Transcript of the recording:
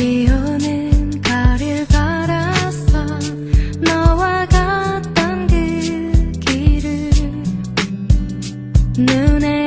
비오는 달을 바랐어 너와 갔던 그 길을 눈에